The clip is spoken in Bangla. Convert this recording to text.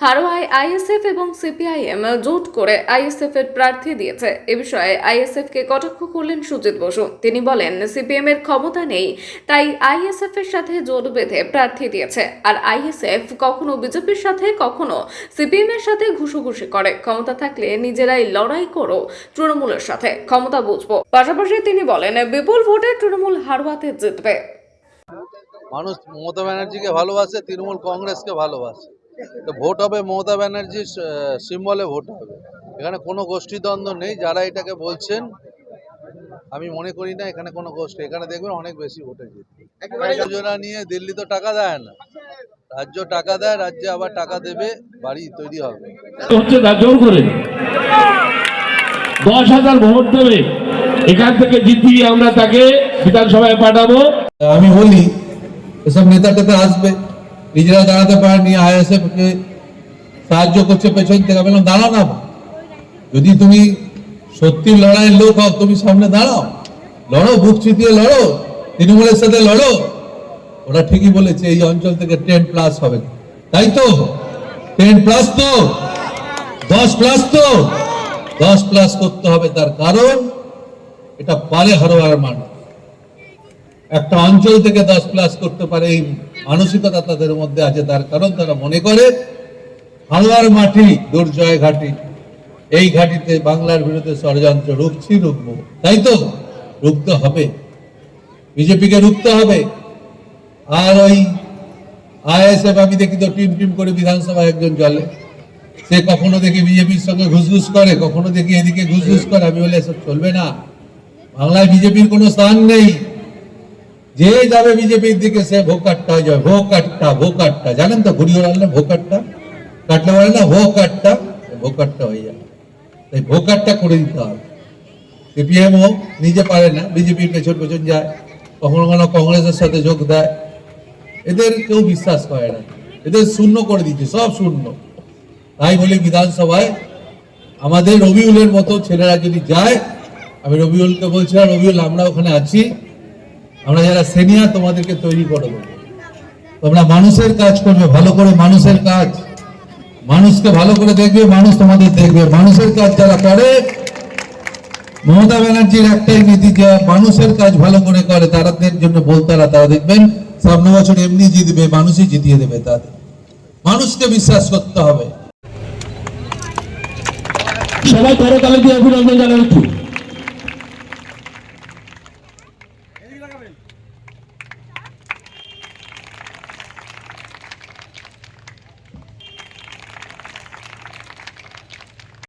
হারোয়ায় আইএসএফ এবং সিপিআইএম জোট করে আইএসএফ এর প্রার্থী দিয়েছে। এ বিষয়ে আইএসএফ কে কটাক্ষ করলেন সুজিত বসু। তিনি বলেন, সিপিএম এর ক্ষমতা নেই, তাই আইএসএফ এর সাথে জোট বেঁধে প্রার্থী দিয়েছে। আর আইএসএফ কখনো বিজেপির সাথে, কখনো সিপিএম এর সাথে ঘুষোঘুষি করে। ক্ষমতা থাকলে নিজেরাই লড়াই করো তৃণমূলের সাথে। ক্ষমতা বুঝব। পাশাপাশি তিনি বলেন, বিপুল ভোটে তৃণমূল হারোয়াতে জিতবে। মানুষ মমতা ব্যানার্জিকে ভালোবাসে, তৃণমূল কংগ্রেসকে ভালোবাসে। তো ভোট হবে মমতা ব্যানার্জির সিম্বলে ভোট হবে। এখানে কোনো গোষ্ঠীদ্বন্দ্ব নেই যারা এটাকে বলছেন আমি মনে করি না এখানে কোনো গোষ্ঠী এখানে দেখবেন অনেক বেশি ভোটে জিতবে। যোজনা নিয়ে দিল্লি তো টাকা দেয় না। রাজ্য টাকা দেয় রাজ্যে আবার টাকা দেবে বাড়ি তৈরি হবে। হচ্ছে তার জোর করে। দশ হাজার ভোট দেবে এখান থেকে জিতিয়ে আমরা তাকে বিধানসভায় পাঠাবো। আমি বলি এসব নেতা টেতা আসবে। নিজেরা দাঁড়াতে পারেনি আইএসএফ কে সাহায্য করছে পেছন থেকে। বললাম, দাঁড়াও না। যদি তুমি সত্যি লড়াইয়ের লোক হও, তুমি সামনে দাঁড়াও। লড়ো, বুক চিতিয়ে লড়ো, তৃণমূলের সাথে লড়ো। ওরা ঠিকই বলেছে, এই অঞ্চল থেকে টেন প্লাস হবে। তাই তো? টেন প্লাস তো? দশ প্লাস তো? দশ প্লাস করতে হবে তার কারণ, এটা পারে হারোয়ার মানুষ একটা অঞ্চল থেকে দশ প্লাস করতে পারে, এই মানসিকতা তাদের মধ্যে আছে, তার কারণ তারা মনে করে হালুয়ার মাটি, দুর্জয় ঘাটি। এই ঘাটিতে বাংলার বিরুদ্ধে ষড়যন্ত্র রুখছি, রুখবো। তাই তো? রুখতে হবে। বিজেপিকে রুখতে হবে। আর ওই আইএসএফ, আমি দেখি তো টিম টিম করে বিধানসভায় একজন চলে সে কখনো দেখি বিজেপির সঙ্গে ঘুষঘুষ করে, কখনো দেখি এদিকে ঘুষঘুষ করে। আমি বলে, এসব চলবে না। বাংলায় বিজেপির কোনো স্থান নেই। যে যাবে বিজেপির দিকে সে ভোগ কাটটা হয়ে যাবে ভোগ কাটটা ভোগ কাটটা জানেন তো ঘুরিয়ে রাখলে ভোগ কাটটা কাটলে বলে না ভোগ কাটটা ভোগ হয়ে যাবে। তাই ভোগ কাটটা করে দিতে হবে। সিপিএম সিপিএমও নিজে পারে না, বিজেপির পেছন পেছন যায়, কখনো কখনো কংগ্রেসের সাথে যোগ দেয়। এদের কেউ বিশ্বাস করে না। এদের শূন্য করে দিচ্ছে, সব শূন্য। তাই বলি বিধানসভায়, আমাদের রবিউলের মতো ছেলেরা যদি যায়, আমি রবিউলকে বলছিলাম, রবিউল, আমরা ওখানে আছি। আমরা যারা সিনিয়র তোমাদেরকে তৈরি করে তোমরা মানুষের কাজ করবে, ভালো করে মানুষের কাজ। মানুষকে ভালো করে দেখবে, মানুষ তোমাদের দেখবে। মানুষের কাজ যারা করে, মমতা ব্যানার্জির একটাই নীতি যে মানুষের কাজ ভালো করে করে, তাদের জন্য বলতারা, তারা দেখবেন, সামনে বছর এমনি জিতবে, মানুষই জিতিয়ে দেবে তাদের। মানুষকে বিশ্বাস করতে হবে। সবাই করতালি দিয়ে অভিনন্দন একটু লাগাবেন?